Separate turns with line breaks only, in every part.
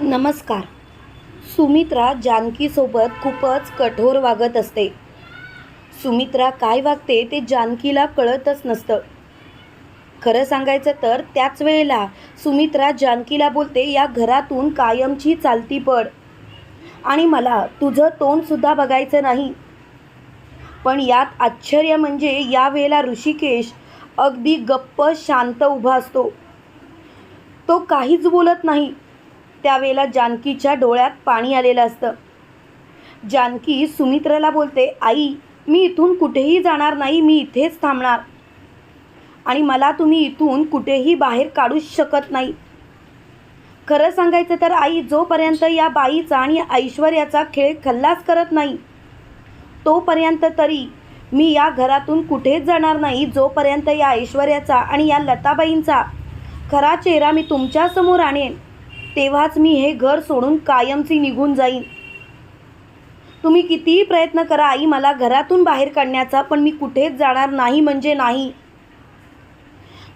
नमस्कार. सुमित्रा जानकीसोबत खूपच कठोर वागत असते. सुमित्रा काय वागते ते जानकीला कळतच नसतं. खरं सांगायचं तर त्याच वेळेला सुमित्रा जानकीला बोलते या घरातून कायमची चालती पड. आणि मला तुझं तोंडसुद्धा बघायचं नाही. पण यात आश्चर्य म्हणजे या वेळेला ऋषिकेश अगदी गप्प शांत उभा असतो. तो काहीच बोलत नाही. त्यावेळेला जानकीच्या डोळ्यात पाणी आलेलं असतं. जानकी सुमित्राला बोलते आई मी इथून कुठेही जाणार नाही मी इथेच थांबणार. आणि मला तुम्ही इथून कुठेही बाहेर काढूच शकत नाही. खरं सांगायचं तर आई जोपर्यंत या बाईचा आणि ऐश्वर्याचा खेळ खल्लास करत नाही तोपर्यंत तरी मी या घरातून कुठेच जाणार नाही जोपर्यंत या ऐश्वर्याचा आणि या लताबाईंचा खरा चेहरा मी तुमच्यासमोर आणेन. तेव्हाच मी हे घर सोडून कायमची निघून जाईन. तुम्ही कितीही प्रयत्न करा आई मला घरातून बाहेर काढण्याचा पण मी कुठेच जाणार नाही म्हणजे नाही.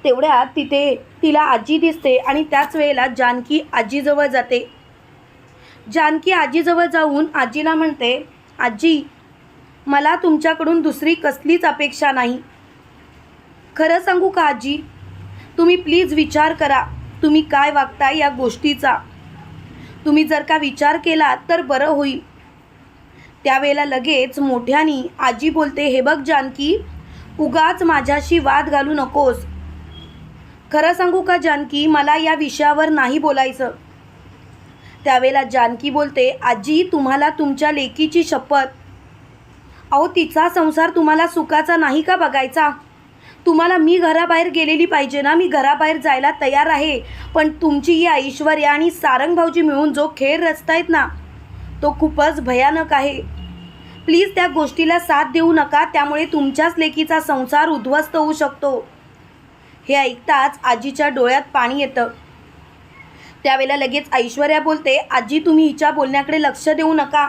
तेवढ्यात तिथे तिला आजी दिसते आणि त्याच वेळेला जानकी आजीजवळ जाते. जानकी आजीजवळ जाऊन आजीला म्हणते आजी मला तुमच्याकडून दुसरी कसलीच अपेक्षा नाही. खरं सांगू का आजी? तुम्ही प्लीज विचार करा. तुम्ही काय वागता या गोष्टीचा? तुम्ही जर का विचार केला तर बरं होईल. त्यावेळेला लगेच मोठ्यानी आजी बोलते हे बघ जानकी उगाच माझ्याशी वाद घालू नकोस. खरं सांगू का जानकी मला या विषयावर नाही बोलायचं. त्यावेळेला जानकी बोलते आजी तुम्हाला तुमच्या लेकीची शपथ. अहो तिचा संसार तुम्हाला सुखाचा नाही का बघायचा? तुम्हाला मी घराबाहेर गेलेली पाहिजे ना मी घराबाहेर जायला तयार आहे. पण तुमची ही ऐश्वर्या आणि सारंग भाऊजी मिळून जो खेळ रचतायत ना तो खूपच भयानक आहे. प्लीज त्या गोष्टीला साथ देऊ नका त्यामुळे तुमच्याच लेकीचा संसार उद्ध्वस्त होऊ शकतो. हे ऐकताच आजीच्या डोळ्यात पाणी येतं. त्यावेळेला लगेच ऐश्वर्या बोलते आजी तुम्ही हिच्या बोलण्याकडे लक्ष देऊ नका.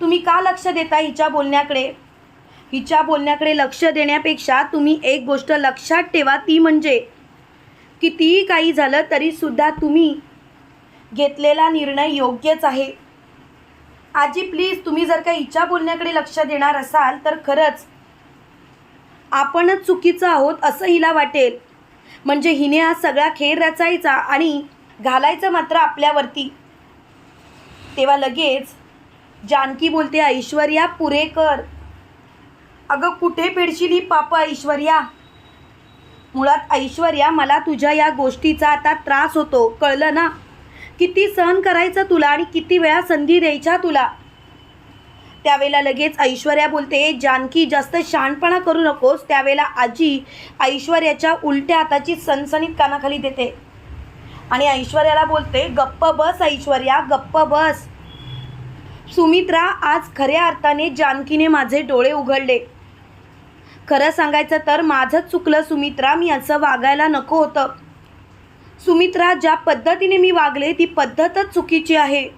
तुम्ही का लक्ष देता हिच्या बोलण्याकडे? हिच्या बोलण्याकडे लक्ष देण्यापेक्षा तुम्ही एक गोष्ट लक्षात ठेवा ती म्हणजे कितीही काही झालं तरीसुद्धा तुम्ही घेतलेला निर्णय योग्यच आहे. आजी प्लीज तुम्ही जर का हिच्या बोलण्याकडे लक्ष देणार असाल तर खरंच आपणच चुकीचं आहोत असं हिला वाटेल. म्हणजे हिने हा सगळा खेळ रचायचा आणि घालायचं मात्र आपल्यावरती. तेव्हा लगेच जानकी बोलते ऐश्वर्या पुरेकर. अगं कुठे फेडशील ही पाप ऐश्वर्या? मुळात ऐश्वर्या मला तुझ्या या गोष्टीचा आता त्रास होतो. कळलं ना? किती सहन करायचं तुला आणि किती वेळा संधी द्यायच्या तुला? त्यावेळेला लगेच ऐश्वर्या बोलते जानकी जास्त शहाणपणा करू नकोस. त्यावेळेला आजी ऐश्वर्याच्या उलट्या हाताची सणसणीत कानाखाली देते. आणि ऐश्वर्याला बोलते गप्प बस ऐश्वर्या गप्प बस. सुमित्रा आज खऱ्या अर्थाने जानकीने माझे डोळे उघडले. खरं सांगायचं तर माझंच चुकलं सुमित्रा मी असं वागायला नको होतं. सुमित्रा ज्या पद्धतीने मी वागले ती पद्धतच चुकीची आहे.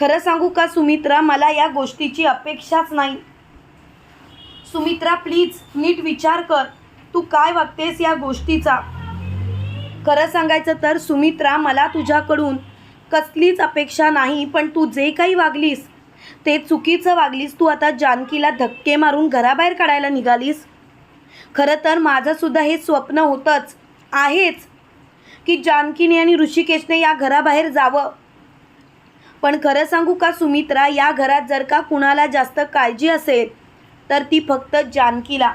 खरं सांगू का सुमित्रा मला या गोष्टीची अपेक्षाच नाही. सुमित्रा प्लीज नीट विचार कर. तू काय वागतेस या गोष्टीचा? खरं सांगायचं तर सुमित्रा मला तुझ्याकडून कसलीच अपेक्षा नाही पण तू जे काही वागलीस ते चुकीचं वागलीस तू आता जानकीला धक्के मारून घराबाहेर काढायला निघालीस? खरं तर माझंसुद्धा हे स्वप्न होतंच आहेच की जानकीने आणि ऋषिकेशने या घराबाहेर जावं. पण खरं सांगू का सुमित्रा या घरात जर का कुणाला जास्त काळजी असेल तर ती फक्त जानकीला.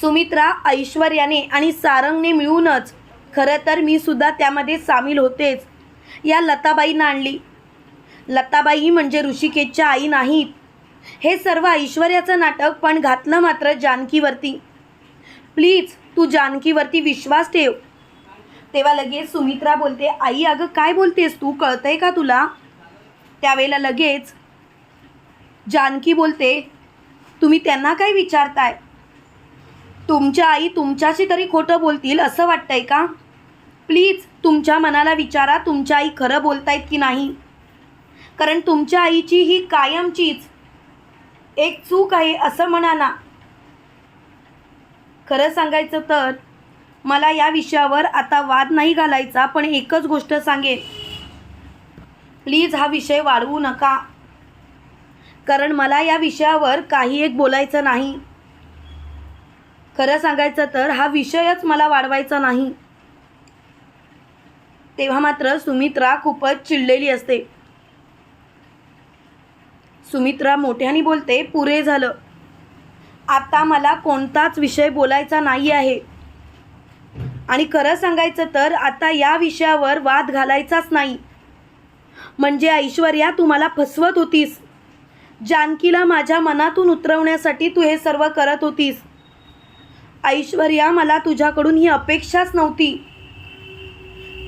सुमित्रा ऐश्वर्याने आणि सारंगने मिळूनच खरं तर मी सुद्धा त्यामध्ये सामील होतेच. या लताबाईंना आणली. लताबाई म्हणजे ऋषिकेशच्या आई नाहीत हे सर्व ऐश्वर्याचं नाटक पण घातलं मात्र जानकीवरती. प्लीज तू जानकीवरती विश्वास ठेव. तेव्हा लगेच सुमित्रा बोलते आई अगं काय बोलतेस तू? कळतंय का तुला? त्यावेळेला लगेच जानकी बोलते तुम्ही त्यांना काय विचारताय? तुमच्या आई तुमच्याशी तरी खोटं बोलतील असं वाटतंय का? प्लीज तुमच्या मनाला विचारा तुमच्या आई खरं बोलतायत की नाही. कारण तुमच्या आईची ही कायमचीच एक चूक आहे असं म्हणा ना. खरं सांगायचं तर मला या विषयावर आता वाद नाही घालायचा पण एकच गोष्ट सांगेन. प्लीज हा विषय वाढवू नका. कारण मला या विषयावर काही एक बोलायचं नाही. खरं सांगायचं तर हा विषयच मला वाढवायचा नाही. तेव्हा मात्र सुमित्रा खूपच चिडलेली असते. सुमित्रा मोठ्याने बोलते पुरे झालं. आता मला कोणताच विषय बोलायचा नाही आहे. आणि खरं सांगायचं तर आता या विषयावर वाद घालायचाच नाही. म्हणजे ऐश्वर्या तुम्हाला फसवत होतीस. जानकीला माझ्या मनातून उतरवण्यासाठी तू हे सर्व करत होतीस. ऐश्वर्या मला तुझ्याकडून ही अपेक्षाच नव्हती.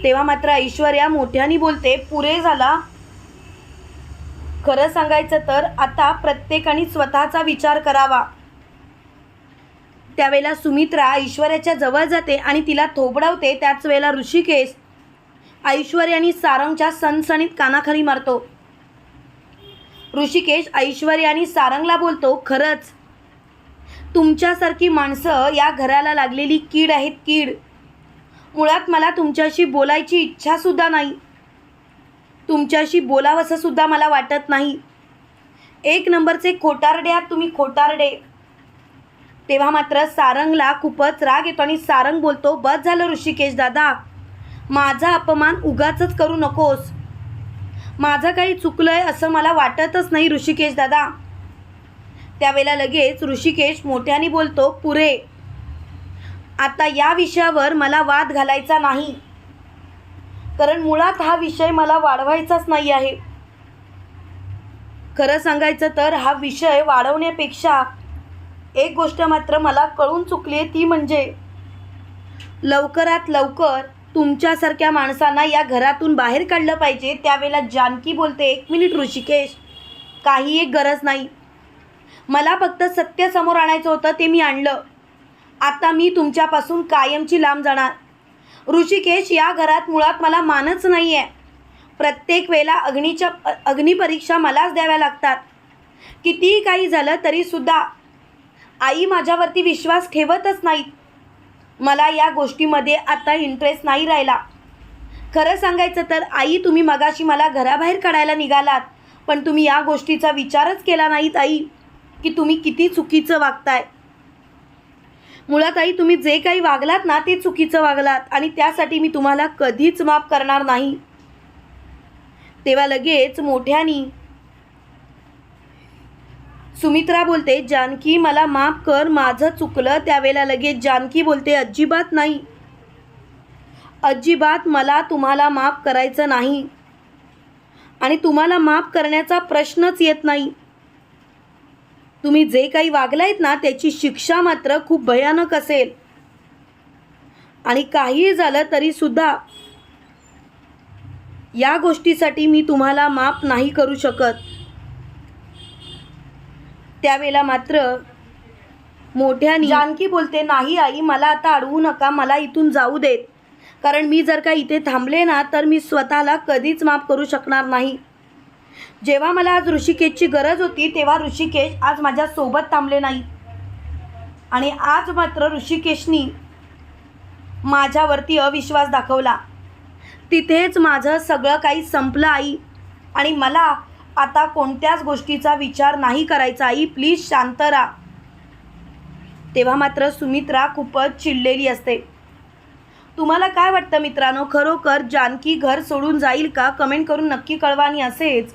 तेव्हा मात्र ऐश्वर्या मोठ्याने बोलते पुरे झाला. खरं सांगायचं तर आता प्रत्येकाने स्वतःचा विचार करावा. त्यावेळेला सुमित्रा ऐश्वर्याच्या जवळ जाते आणि तिला थोबडावते. त्याच वेळेला ऋषिकेश ऐश्वर्या आणि सारंगच्या सणसणीत कानाखाली मारतो. ऋषिकेश ऐश्वर्या आणि सारंगला बोलतो खरंच तुमच्यासारखी माणसं या घराला लागलेली कीड आहेत कीड. मुळात मला तुमच्याशी बोलायची इच्छासुद्धा नाही. तुमच्याशी बोलावंसं सुद्धा मला वाटत नाही. एक नंबरचे खोटारडे आहात तुम्ही खोटारडे. तेव्हा मात्र सारंगला खूपच राग येतो आणि सारंग बोलतो बस झालं ऋषिकेश दादा. माझा अपमान उगाचच करू नकोस. माझं काही चुकलं आहे असं मला वाटतच नाही ऋषिकेश दादा. त्यावेळेला लगेच ऋषिकेश मोठ्याने बोलतो पुरे. आता या विषयावर मला वाद घालायचा नाही. कारण मुळात हा विषय मला वाढवायचाच नाही आहे. खरं सांगायचं तर हा विषय वाढवण्यापेक्षा एक गोष्ट मात्र मला कळून चुकली आहे ती म्हणजे लवकरात लवकर तुमच्यासारख्या माणसांना या घरातून बाहेर काढलं पाहिजे. त्यावेळेला जानकी बोलते एक मिनिट ऋषिकेश काही एक गरज नाही. मला फक्त सत्य समोर आणायचं होतं ते मी आणलं. आता मी तुमच्यापासून कायमची लांब जाणार. ऋषिकेश या घरात मुळात मला मानच नाही आहे प्रत्येक वेळेला अग्नीच्या अग्निपरीक्षा मलाच द्याव्या लागतात. कितीही काही झालं तरीसुद्धा आई माझ्यावरती विश्वास ठेवतच नाहीत. मला या गोष्टीमध्ये आता इंटरेस्ट नाही राहिला. खरं सांगायचं तर आई तुम्ही मगाशी मला घराबाहेर काढायला निघालात पण तुम्ही या गोष्टीचा विचारच केला नाहीत आई की तुम्ही किती चुकीचं वागताय. मुळात आई तुम्ही जे काही वागलात ना ते चुकीचं वागलात आणि त्यासाठी मी तुम्हाला कधीच माफ करणार नाही. तेव्हा लगेच मोठ्यानी सुमित्रा बोलते जानकी मला माफ कर माझं चुकलं. त्यावेळेला लगेच जानकी बोलते अजिबात नाही. अजिबात मला तुम्हाला माफ करायचं नाही आणि तुम्हाला माफ करण्याचा प्रश्नच येत नाही. तुम्ही जे काही वागलायत ना त्याची शिक्षा मात्र खूप भयानक असेल. आणि काहीही झालं तरीसुद्धा या गोष्टीसाठी मी तुम्हाला माफ नाही करू शकत. त्यावेळेला मात्र मोठ्याने जानकी बोलते नाही आई मला आता अडवू नका मला इथून जाऊ देत. कारण मी जर का इथे थांबले ना तर मी स्वतःला कधीच माफ करू शकणार नाही. जेव्हा मला आज ऋषिकेशची गरज होती तेव्हा ऋषिकेश आज माझ्यासोबत थांबले नाही. आणि आज मात्र ऋषिकेशनी माझ्यावरती अविश्वास दाखवला. तिथेच माझं सगळं काही संपलं आई. आणि मला आता कोणत्याच गोष्टीचा विचार नाही करायचा आई. प्लीज शांत राहा. तेव्हा मात्र सुमित्रा खूपच चिडलेली असते. तुम्हाला काय वाटतं मित्रांनो? खरोखर जानकी घर सोडून जाईल का? कमेंट करून नक्की कळवा आणि असेच